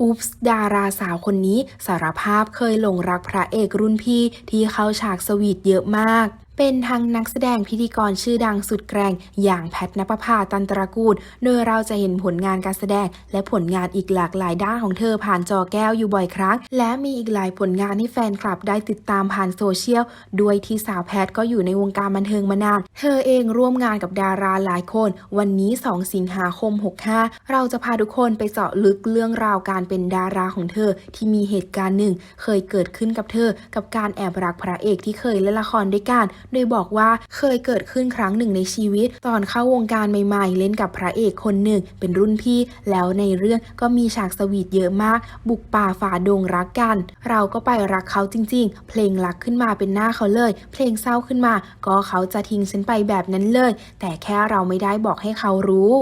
อุ๊ปส์ดาราสาวคนนี้สารภาพเคยหลงรักพระเอกรุ่นพี่ที่เข้าฉากสวีทเยอะมากเป็นทั้งนักแสดงพิธีกรชื่อดังสุดแกร่งอย่างแพทนปภาตันตระกูล โดยเราจะเห็นผลงานการแสดง และผลงานอีกหลากหลายด้านของเธอผ่านจอแก้วอยู่บ่อยครั้ง และมีอีกหลายผลงานให้แฟนคลับได้ติดตามผ่านโซเชียล ด้วยที่สาวแพทก็อยู่ในวงการบันเทิงมานาน เธอเองร่วมงานกับดาราหลายคน วันนี้ 2 สิงหาคม 65 เราจะพาทุกคนไปเจาะลึกเรื่องราวการเป็นดาราของเธอ ที่มีเหตุการณ์หนึ่ง เคยเกิดขึ้นกับเธอ กับการแอบรักพระเอกที่เคยเล่นละครด้วยกันโดยบอกว่าเคยเกิดขึ้นครั้งหนึ่งในชีวิต ตอนเข้าวงการใหม่ๆ เล่นกับพระเอกคนหนึ่ง เป็นรุ่นพี่ แล้วในเรื่องก็มีฉากสวีทเยอะมาก บุกป่าฝ่าดงรักกัน เราก็ไปรักเขาจริง ๆ เพลงรักขึ้นมาเป็นหน้าเขาเลย เพลงเศร้าขึ้นมา ก็เขาจะทิ้งฉันไปแบบนั้นเลย แต่แค่เราไม่ได้บอกให้เขารู้